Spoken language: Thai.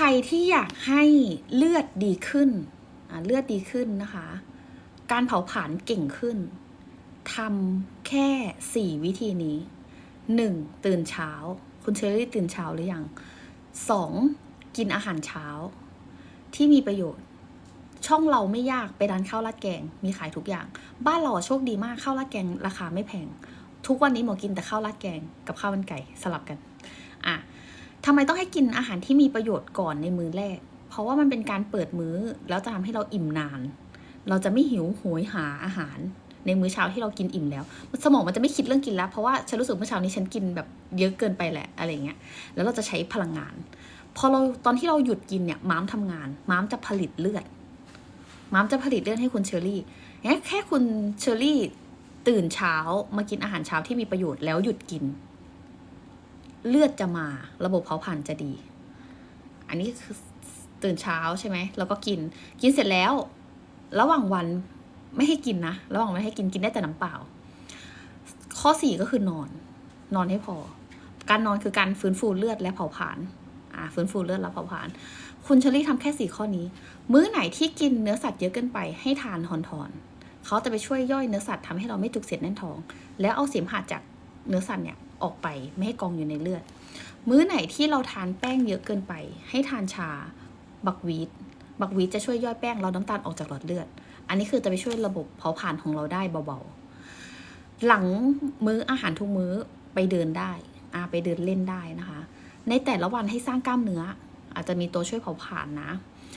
ใครที่อยากให้เลือดดีขึ้น เลือดดีขึ้นนะคะ การเผาผลาญเก่งขึ้นทำแค่สี่วิธีนี้หนึ่งตื่นเช้า คุณเชอรี่ตื่นเช้าหรือยังสองกินอาหารเช้า ที่มีประโยชน์ ช่องเราไม่ยากไปร้านข้าวราดแกง มีขายทุกอย่าง บ้านเราโชคดีมากข้าวราดแกง ราคาไม่แพง ทุกวันนี้หมอกินแต่ข้าวราดแกงกับข้าวมันไก่สลับกัน อะ ทำไมต้องให้กินอาหารที่มีประโยชน์ก่อนในมื้อแรก เพราะว่ามันเป็นการเปิดมื้อ แล้วจะทำให้เราอิ่มนาน เราจะไม่หิวโหยหาอาหาร ในมื้อเช้าที่เรากินอิ่มแล้ว สมองมันจะไม่คิดเรื่องกินแล้ว เพราะว่าฉันรู้สึกเมื่อเช้านี้ฉันกินแบบเยอะเกินไปแหละอะไรเงี้ย แล้วเราจะใช้พลังงาน พอเราตอนที่เราหยุดกินเนี่ยม้ามทำงาน ม้ามจะผลิตเลือด ม้ามจะผลิตเลือดให้คุณเชอรี่แค่คุณเชอรี่ตื่นเช้ามากินอาหารเช้าที่มีประโยชน์แล้วหยุดกิน เลือดจะมาระบบเผาผลาญจะดี อันนี้คือตื่นเช้าใช่ไหมแล้วก็กิน กินเสร็จแล้ว ระหว่างวันไม่ให้กินนะ ระหว่างไม่ให้กินกินได้แต่น้ำเปล่า ข้อสี่ก็คือนอน นอนให้พอ การนอนคือการฟื้นฟูเลือดและเผาผลาญอ่าฟื้นฟูเลือดและเผาผลาญคุณเชอรี่ทำแค่สี่ข้อนี้ มื้อไหนที่กินเนื้อสัตว์เยอะเกินไปให้ทานทอนทอนๆเขาจะไปช่วยย่อยเนื้อสัตว์ทำให้เราไม่จุกเสียดแน่นท้อง แล้วเอาเสมหะจาก เนื้อสัตว์เนี่ยออกไปไม่ให้กองอยู่ในเลือด มื้อไหนที่เราทานแป้งเยอะเกินไป ให้ทานชา บักวีทบักวีทจะช่วยย่อยแป้งเราน้ำตาลออกจากหลอดเลือด อันนี้คือจะไปช่วยระบบเผาผลาญของเราได้เบาๆ หลังมื้ออาหารทุกมื้อไปเดินได้อาไปเดินเล่นได้นะคะ ในแต่ละวันให้สร้างกล้ามเนื้อ อาจจะมีตัวช่วยเผาผลาญนะ